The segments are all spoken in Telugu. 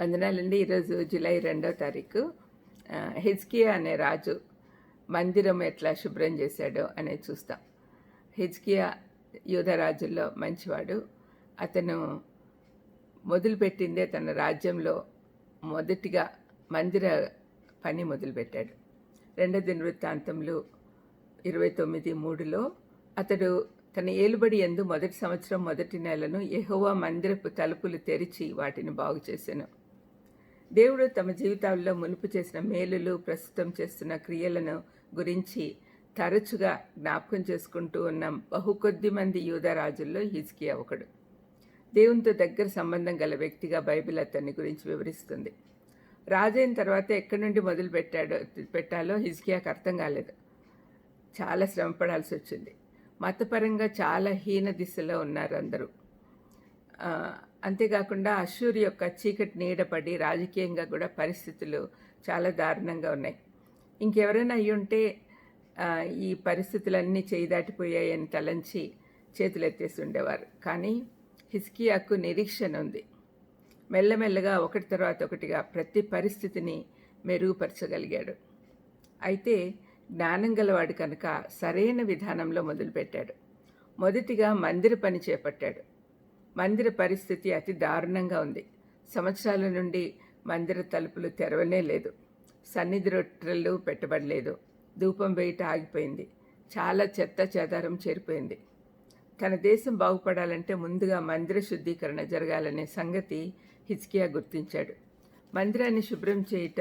వందనాలండి. ఈరోజు జూలై రెండో తారీఖు. హెజ్కియా హిజ్కియా అనే రాజు మందిరం ఎట్లా శుభ్రం చేశాడో అనేది చూస్తాం. హిజ్కియా యూద రాజుల్లో మంచివాడు. అతను మొదలుపెట్టిందే తన రాజ్యంలో మొదటిగా మందిర పని మొదలుపెట్టాడు. రెండో దినవృత్తాంతములు ఇరవై తొమ్మిది మూడులో అతడు తన ఏలుబడి ఎందు మొదటి సంవత్సరం మొదటి నెలను ఎహోవా మందిరపు తలుపులు తెరిచి వాటిని బాగు చేశాను దేవుడు తమ జీవితాల్లో మునుపు చేసిన మేలులు ప్రస్తుతం చేస్తున్న క్రియలను గురించి తరచుగా జ్ఞాపకం చేసుకుంటూ ఉన్న బహు కొద్ది మంది యూద రాజుల్లో హిజ్కియా ఒకడు. దేవునితో దగ్గర సంబంధం గల వ్యక్తిగా బైబిల్ అతన్ని గురించి వివరిస్తుంది. రాజైన తర్వాత ఎక్కడి నుండి మొదలు పెట్టాడో పెట్టాలో హిజ్కియాకు అర్థం కాలేదు. చాలా శ్రమ పడాల్సి వచ్చింది. మతపరంగా చాలా హీన దిశలో ఉన్నారు అందరూ. అంతేకాకుండా అషూర్ యొక్క చీకటి నీడపడి రాజకీయంగా కూడా పరిస్థితులు చాలా దారుణంగా ఉన్నాయి. ఇంకెవరైనా అయ్యి ఉంటే ఈ పరిస్థితులన్నీ చేయి దాటిపోయాయని తలంచి చేతులెత్తేసి ఉండేవారు. కానీ హిస్కియాకు నిరీక్షణ ఉంది. మెల్లమెల్లగా ఒకటి తర్వాత ఒకటిగా ప్రతి పరిస్థితిని మెరుగుపరచగలిగాడు. అయితే జ్ఞానం గలవాడు కనుక సరైన విధానంలో మొదలుపెట్టాడు. మొదటిగా మందిర పని చేపట్టాడు. మందిర పరిస్థితి అతి దారుణంగా ఉంది. సంవత్సరాల నుండి మందిర తలుపులు తెరవనే లేదు. సన్నిధి రొట్టెలు పెట్టబడలేదు. ధూపం వేయట ఆగిపోయింది. చాలా చెత్త చెదారం చేరిపోయింది. తన దేశం బాగుపడాలంటే ముందుగా మందిర శుద్ధీకరణ జరగాలనే సంగతి హిజ్కియా గుర్తించాడు. మందిరాన్ని శుభ్రం చేయుట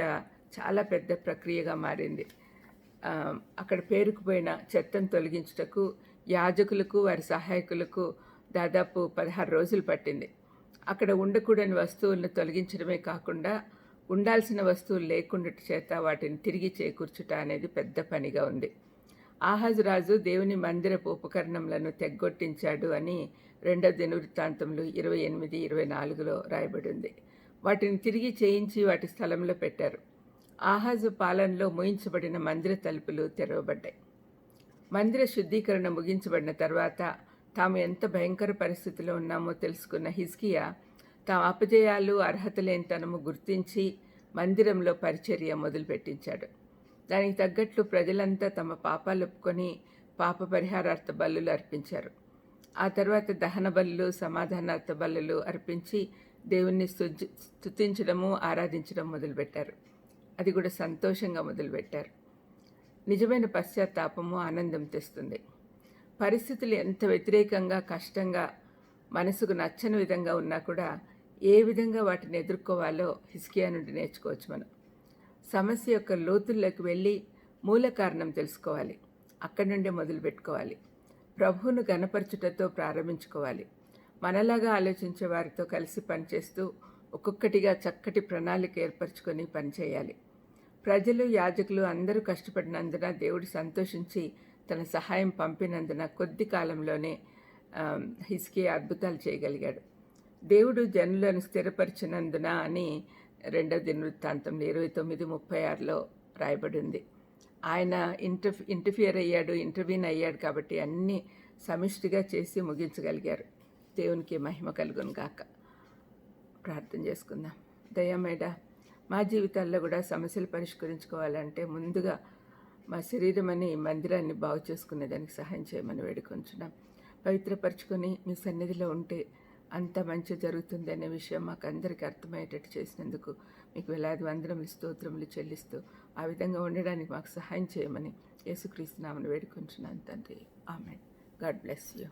చాలా పెద్ద ప్రక్రియగా మారింది. అక్కడ పేరుకుపోయిన చెత్తను తొలగించుటకు యాజకులకు వారి సహాయకులకు దాదాపు పదహారు రోజులు పట్టింది. అక్కడ ఉండకూడని వస్తువులను తొలగించడమే కాకుండా ఉండాల్సిన వస్తువులు లేకుండా చేత వాటిని తిరిగి చేకూర్చుట అనేది పెద్ద పనిగా ఉంది. ఆహాజు రాజు దేవుని మందిరపు ఉపకరణములను తెగ్గొట్టించాడు అని రెండవ దినవృత్తాంతంలో ఇరవై ఎనిమిది ఇరవై నాలుగులో రాయబడి ఉంది వాటిని తిరిగి చేయించి వాటి స్థలంలో పెట్టారు. ఆహాజు పాలనలో ముయించబడిన మందిర తలుపులు తెరవబడ్డాయి. మందిర శుద్ధీకరణ ముగించబడిన తర్వాత తాము ఎంత భయంకర పరిస్థితిలో ఉన్నామో తెలుసుకున్న హిజ్కియా తాము అపజయాలు అర్హత లేనితనము గుర్తించి మందిరంలో పరిచర్య మొదలుపెట్టించాడు. దానికి తగ్గట్లు ప్రజలంతా తమ పాపాలు ఒప్పుకొని పాప పరిహారార్థ బల్లులు అర్పించారు. ఆ తర్వాత దహన బల్లులు సమాధానార్థ బల్లులు అర్పించి దేవుణ్ణి స్థుతించడము స్తుతించడము ఆరాధించడం మొదలుపెట్టారు. అది కూడా సంతోషంగా మొదలుపెట్టారు. నిజమైన పశ్చాత్తాపము ఆనందం తెస్తుంది. పరిస్థితులు ఎంత వ్యతిరేకంగా కష్టంగా మనసుకు నచ్చని విధంగా ఉన్నా కూడా ఏ విధంగా వాటిని ఎదుర్కోవాలో హిస్కియా నుండి నేర్చుకోవచ్చు మనం. సమస్య యొక్క లోతుల్లోకి వెళ్ళి మూల కారణం తెలుసుకోవాలి. అక్కడి నుండే మొదలు పెట్టుకోవాలి. ప్రభువును గణపరచుటతో ప్రారంభించుకోవాలి. మనలాగా ఆలోచించే వారితో కలిసి పనిచేస్తూ ఒక్కొక్కటిగా చక్కటి ప్రణాళిక ఏర్పరచుకొని పనిచేయాలి. ప్రజలు యాజకులు అందరూ కష్టపడినందున దేవుడు సంతోషించి తన సహాయం పంపినందున కొద్ది కాలంలోనే హిస్కి అద్భుతాలు చేయగలిగాడు. దేవుడు జనులను స్థిరపరిచినందున అని రెండవ దినవృత్తాంతంలో ఇరవై తొమ్మిది ముప్పై ఆరులో రాయబడి ఉంది ఆయన ఇంటర్ ఇంటర్ఫియర్ అయ్యాడు ఇంటర్వ్యూన్ అయ్యాడు కాబట్టి అన్నీ సమిష్టిగా చేసి ముగించగలిగారు. దేవునికి మహిమ కలుగును గాక. ప్రార్థన చేసుకుందాం. దయమేడ మా జీవితాల్లో కూడా సమస్యలు పరిష్కరించుకోవాలంటే ముందుగా మా శరీరం అని మందిరాన్ని బాగు చేసుకునే దానికి సహాయం చేయమని వేడుకొంచున్నాం. పవిత్రపరచుకొని మీ సన్నిధిలో ఉంటే అంత మంచి జరుగుతుంది అనే విషయం మాకు అందరికీ అర్థమయ్యేటట్టు చేసినందుకు మీకు వేలాది వందనములు స్తోత్రములు చెల్లిస్తూ ఆ విధంగా ఉండడానికి మాకు సహాయం చేయమని యేసుక్రీస్తు నామను వేడుకొంచున్నాను తండ్రి. ఆమె గాడ్ బ్లెస్ యూ.